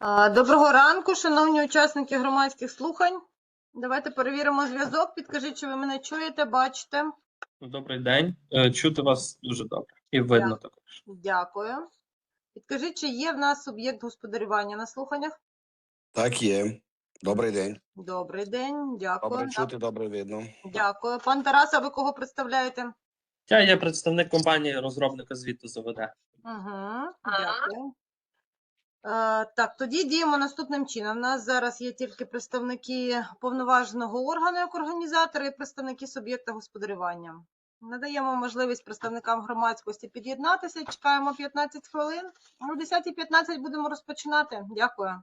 Доброго ранку, шановні учасники громадських слухань. Давайте перевіримо зв'язок. Підкажіть, чи ви мене чуєте, бачите. Добрий день. Е, Чути вас дуже добре. І видно також. Дякую. Підкажіть, чи є в нас суб'єкт господарювання на слуханнях? Так, є. Добрий день. Добрий день, дякую. Добре чути, добре видно. Дякую. Пан Тарас, а ви кого представляєте? Я є представник компанії розробника звіту ЗВД. Угу, дякую. Е, так, тоді діємо наступним чином. У нас зараз є тільки представники повноваженого органу як організатори і представники суб'єкта господарювання. Надаємо можливість представникам громадськості під'єднатися. Чекаємо 15 хвилин. О 10.15 будемо розпочинати. Дякую.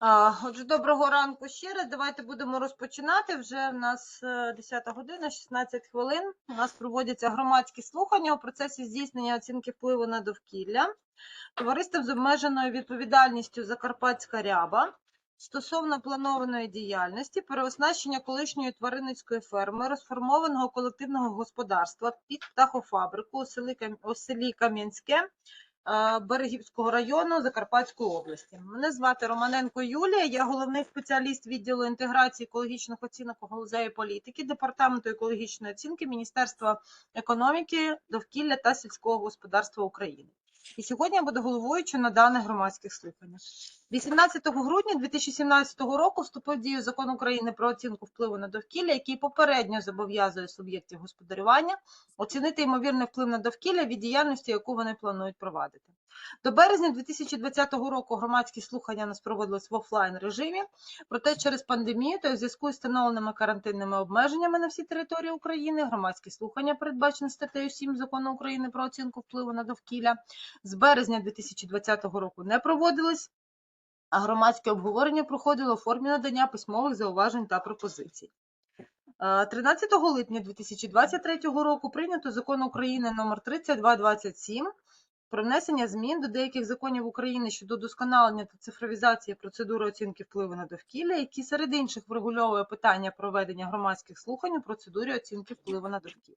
Отже, доброго ранку ще раз. Давайте будемо розпочинати. Вже в нас е, 10 година, 16 хвилин. У нас проводяться громадські слухання у процесі здійснення оцінки впливу на довкілля. Товариством з обмеженою відповідальністю Закарпатська ряба стосовно планованої діяльності переоснащення колишньої тваринницької ферми розформованого колективного господарства під птахофабрику у селі, Кам- селі Кам'янське е, Берегівського району Закарпатської області. Мене звати Романенко Юлія, я головний спеціаліст відділу інтеграції екологічних оцінок у галузевої політики Департаменту екологічної оцінки Міністерства економіки, довкілля та сільського господарства України. І сьогодні я буду головуючою на даних громадських слуханнях. 18 грудня 2017 року вступив в дію закон України про оцінку впливу на довкілля, який попередньо зобов'язує суб'єктів господарювання оцінити ймовірний вплив на довкілля від діяльності, яку вони планують провадити. До березня 2020 року громадські слухання нас проводились в офлайн режимі, проте через пандемію та у зв'язку з встановленими карантинними обмеженнями на всій території України громадські слухання, передбачені статтею 7 закону України про оцінку впливу на довкілля, з березня 2020 року не проводились, а громадське обговорення проходило у формі надання письмових зауважень та пропозицій. Е, 13 липня 2023 року прийнято закон України номер 3227 про внесення змін до деяких законів України щодо удосконалення та цифровізації процедури оцінки впливу на довкілля, які серед інших врегульовує питання проведення громадських слухань у процедурі оцінки впливу на довкілля.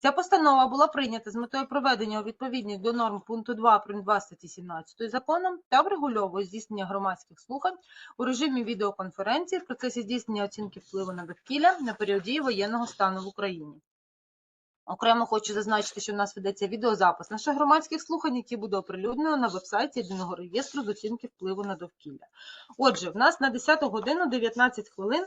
Ця постанова була прийнята з метою приведення у відповідність до норм пункту 2 прим. 2 статті 17 законом та врегульовує здійснення громадських слухань у режимі відеоконференції в процесі здійснення оцінки впливу на довкілля на період дії воєнного стану в Україні. Окремо хочу зазначити, що в нас ведеться відеозапис наших громадських слухань, які буде оприлюднено на вебсайті єдиного реєстру з оцінки впливу на довкілля. Отже, в нас на 10 годину 19 хвилин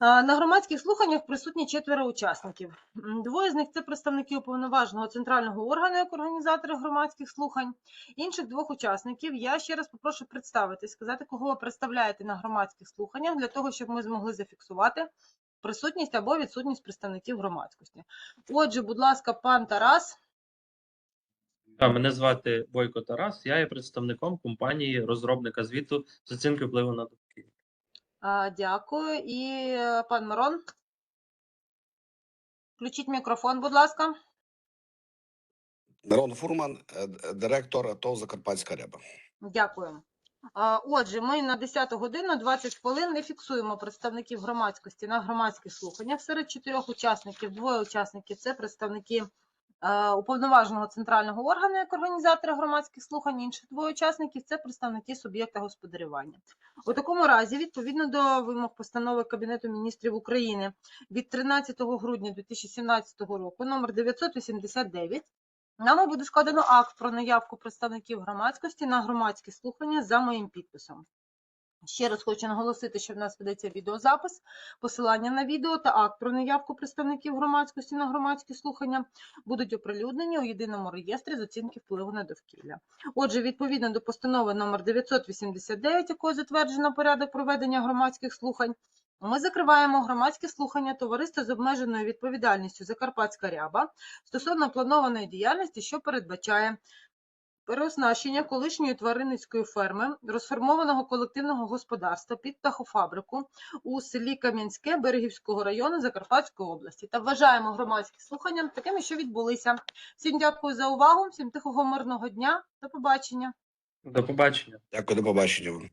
На громадських слуханнях присутні четверо учасників. Двоє з них це представники уповноваженого центрального органу як організатори громадських слухань. Інших двох учасників я ще раз попрошу представити, сказати, кого ви представляєте на громадських слуханнях, для того, щоб ми змогли зафіксувати присутність або відсутність представників громадськості. Отже, будь ласка, пан Тарас. А, Мене звати Бойко Тарас, я є представником компанії розробника звіту з оцінки впливу на довкілля. Дякую. І е, пан Мирон. Включіть мікрофон, будь ласка. Мирон Фурман, е, директор ТОВ Закарпатська ряба. Дякую. Отже, ми на 10 годину 20 хвилин не фіксуємо представників громадськості на громадських слуханнях. Серед чотирьох учасників, двоє учасників це представники уповноваженого центрального органу як організатора громадських слухань. Інших двоє учасників це представники суб'єкта господарювання. У такому разі, відповідно до вимог постанови Кабінету міністрів України від 13 грудня 2017 року, номер 989, Нами буде складено акт про наявку представників громадськості на громадські слухання за моїм підписом. Ще раз хочу наголосити, що в нас ведеться відеозапис, посилання на відео та акт про наявку представників громадськості на громадські слухання будуть оприлюднені у єдиному реєстрі з оцінки впливу на довкілля. Отже, відповідно до постанови номер 989, якою затверджено порядок проведення громадських слухань, ми закриваємо громадські слухання товариства з обмеженою відповідальністю Закарпатська ряба стосовно планованої діяльності, що передбачає переоснащення колишньої тваринницької ферми, розформованого колективного господарства під птахофабрику у селі Кам'янське Берегівського району Закарпатської області та вважаємо громадські слухання такими, що відбулися. Всім дякую за увагу, всім тихого мирного дня. До побачення. До побачення. Дякую, до побачення. вам.